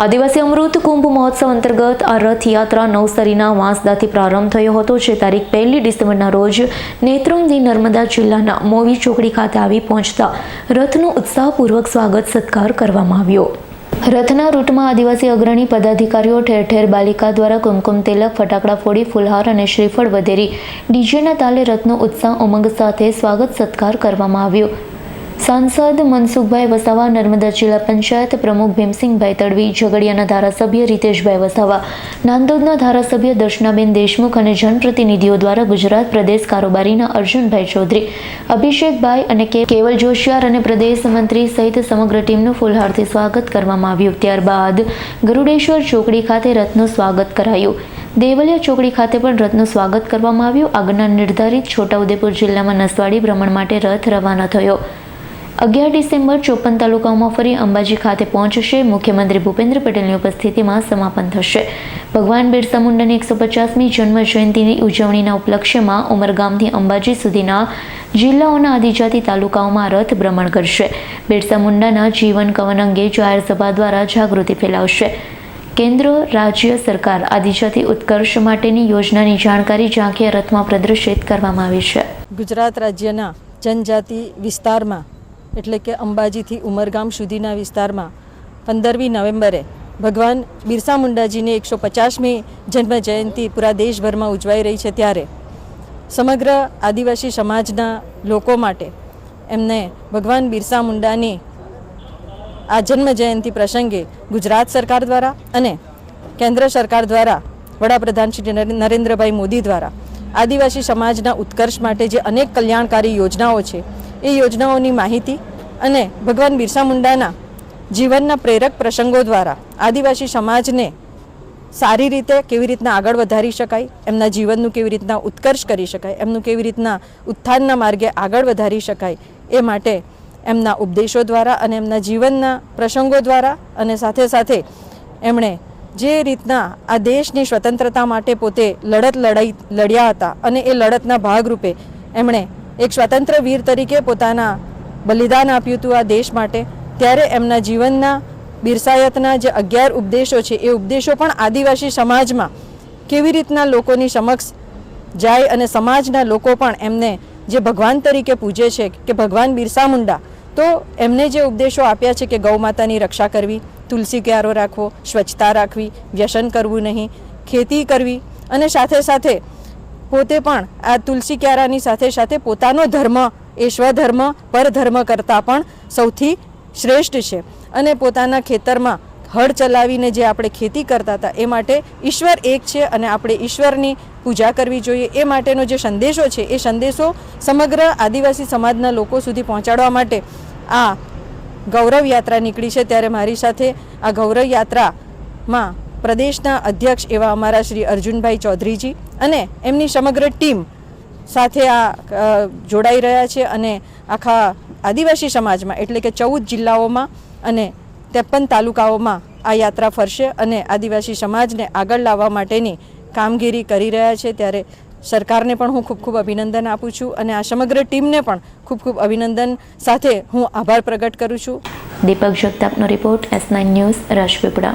આદિવાસી અમૃત કુંભ મહોત્સવ અંતર્ગત આ રથયાત્રા નવસારીના વાંસદાથી પ્રારંભ થયો હતો, જે તારીખ પહેલી ડિસેમ્બરના રોજ નેત્રંગની નર્મદા જિલ્લાના મોવી ચોકડી ખાતે આવી પહોંચતા રથનું ઉત્સાહપૂર્વક સ્વાગત સત્કાર કરવામાં આવ્યો. રથના રૂટમાં આદિવાસી અગ્રણી પદાધિકારીઓ ઠેર ઠેર બાલિકા દ્વારા કુમકુમ તિલક, ફટાકડા ફોડી, ફુલહાર અને શ્રીફળ વધેરી ડીજેના તાલે રથનો ઉત્સાહ ઉમંગ સાથે સ્વાગત સત્કાર કરવામાં આવ્યો. સાંસદ મનસુખભાઈ વસાવા, નર્મદા જિલ્લા પંચાયત પ્રમુખ ભીમસિંહભાઈ તડવી, ઝઘડિયાના ધારાસભ્ય રીતેશભાઈ વસાવા, નાંદોદના ધારાસભ્ય દર્શનાબેન દેશમુખ અને જનપ્રતિનિધિઓ દ્વારા ગુજરાત પ્રદેશ કારોબારીના અર્જુનભાઈ ચૌધરી, અભિષેકભાઈ અને કેવલ જોશિયાર અને પ્રદેશ મંત્રી સહિત સમગ્ર ટીમનું ફૂલહારથી સ્વાગત કરવામાં આવ્યું. ત્યારબાદ ગરુડેશ્વર ચોકડી ખાતે રથનું સ્વાગત કરાયું. દેવલિયા ચોકડી ખાતે પણ રથનું સ્વાગત કરવામાં આવ્યું. આગળના નિર્ધારિત છોટાઉદેપુર જિલ્લામાં નસવાડી ભ્રમણ માટે રથ રવાના થયો. અગિયાર ડિસેમ્બર ચોપન તાલુકાઓમાં ફરી અંબાજી ખાતે પહોંચશે. મુખ્યમંત્રી ભૂપેન્દ્ર પટેલની ઉપસ્થિતિમાં સમાપન થશે. ભગવાન બિરસા મુંડાની એકસો પચાસમી જન્મ જયંતિની ઉજવણીના ઉપલક્ષ્યમાં ઉમરગામથી અંબાજી સુધીના જિલ્લાઓના આદિજાતિ તાલુકાઓમાં રથ ભ્રમણ કરશે. બિરસા મુંડાના જીવન કવન અંગે જાહેર સભા દ્વારા જાગૃતિ ફેલાવશે. કેન્દ્ર, રાજ્ય સરકાર આદિજાતિ ઉત્કર્ષ માટેની યોજનાની જાણકારી ઝાંખી રથમાં પ્રદર્શિત કરવામાં આવી છે. ગુજરાત રાજ્યના જનજાતિ વિસ્તારમાં એટલે કે અંબાજીથી ઉમરગામ સુધીના વિસ્તારમાં પંદરમી નવેમ્બરે ભગવાન બિરસા મુંડાજીની એકસો પચાસમી જન્મ જયંતિ પૂરા દેશભરમાં ઉજવાઈ રહી છે ત્યારે સમગ્ર આદિવાસી સમાજના લોકો માટે એમને ભગવાન બિરસા મુંડાની આ જન્મ જયંતિ પ્રસંગે ગુજરાત સરકાર દ્વારા અને કેન્દ્ર સરકાર દ્વારા વડાપ્રધાન શ્રી નરેન્દ્રભાઈ મોદી દ્વારા આદિવાસી સમાજના ઉત્કર્ષ માટે જે અનેક કલ્યાણકારી યોજનાઓ છે એ યોજનાઓની માહિતી અને ભગવાન બિરસા મુંડાના જીવનના પ્રેરક પ્રસંગો દ્વારા આદિવાસી સમાજને સારી રીતે કેવી રીતના આગળ વધારી શકાય, એમના જીવનનું કેવી રીતના ઉત્કર્ષ કરી શકાય, એમનું કેવી રીતના ઉત્થાનના માર્ગે આગળ વધારી શકાય એ માટે એમના ઉપદેશો દ્વારા અને એમના જીવનના પ્રસંગો દ્વારા અને સાથે સાથે એમણે જે રીતના આ દેશની સ્વતંત્રતા માટે પોતે લડત લડાઈ, લડ્યા હતા અને એ લડતના ભાગરૂપે એમણે એક સ્વતંત્ર વીર તરીકે પોતાના બલિદાન આપ્યું હતું આ દેશ માટે. ત્યારે એમના જીવનના બિરસાયતના જે અગિયાર ઉપદેશો છે, એ ઉપદેશો પણ આદિવાસી સમાજમાં કેવી રીતના લોકોની સમક્ષ જાય અને સમાજના લોકો પણ એમને જે ભગવાન તરીકે પૂજે છે કે ભગવાન બિરસા મુંડા, તો એમને જે ઉપદેશો આપ્યા છે કે ગૌ માતાની રક્ષા કરવી, તુલસી ક્યારો રાખવો, સ્વચ્છતા રાખવી, વ્યસન કરવું નહીં, ખેતી કરવી અને સાથે સાથે પોતે પણ આ તુલસી ક્યારાની સાથે સાથે પોતાનો ધર્મ એ સ્વધર્મ પરધર્મ કરતાં પણ સૌથી શ્રેષ્ઠ છે. અને પોતાના ખેતરમાં હળ ચલાવીને જે આપણે ખેતી કરતા હતા, એ માટે ઈશ્વર એક છે અને આપણે ઈશ્વરની પૂજા કરવી જોઈએ. એ માટેનો જે સંદેશો છે, એ સંદેશો સમગ્ર આદિવાસી સમાજના લોકો સુધી પહોંચાડવા માટે આ ગૌરવ યાત્રા નીકળી છે. ત્યારે મારી સાથે આ ગૌરવ યાત્રામાં પ્રદેશના અધ્યક્ષ એવા અમારા શ્રી અર્જુનભાઈ ચૌધરીજી અને એમની સમગ્ર ટીમ સાથે આ જોડાઈ રહ્યા છે અને આખા આદિવાસી સમાજમાં, એટલે કે ચૌદ જિલ્લાઓમાં અને ત્રેપન તાલુકાઓમાં આ યાત્રા ફરશે અને આદિવાસી સમાજને આગળ લાવવા માટેની કામગીરી કરી રહ્યા છે. ત્યારે સરકારને પણ હું ખૂબ ખૂબ અભિનંદન આપું છું અને આ સમગ્ર ટીમને પણ ખૂબ ખૂબ અભિનંદન સાથે હું આભાર પ્રગટ કરું છું. Deepak જગતાપનો report S nine news Rajpipla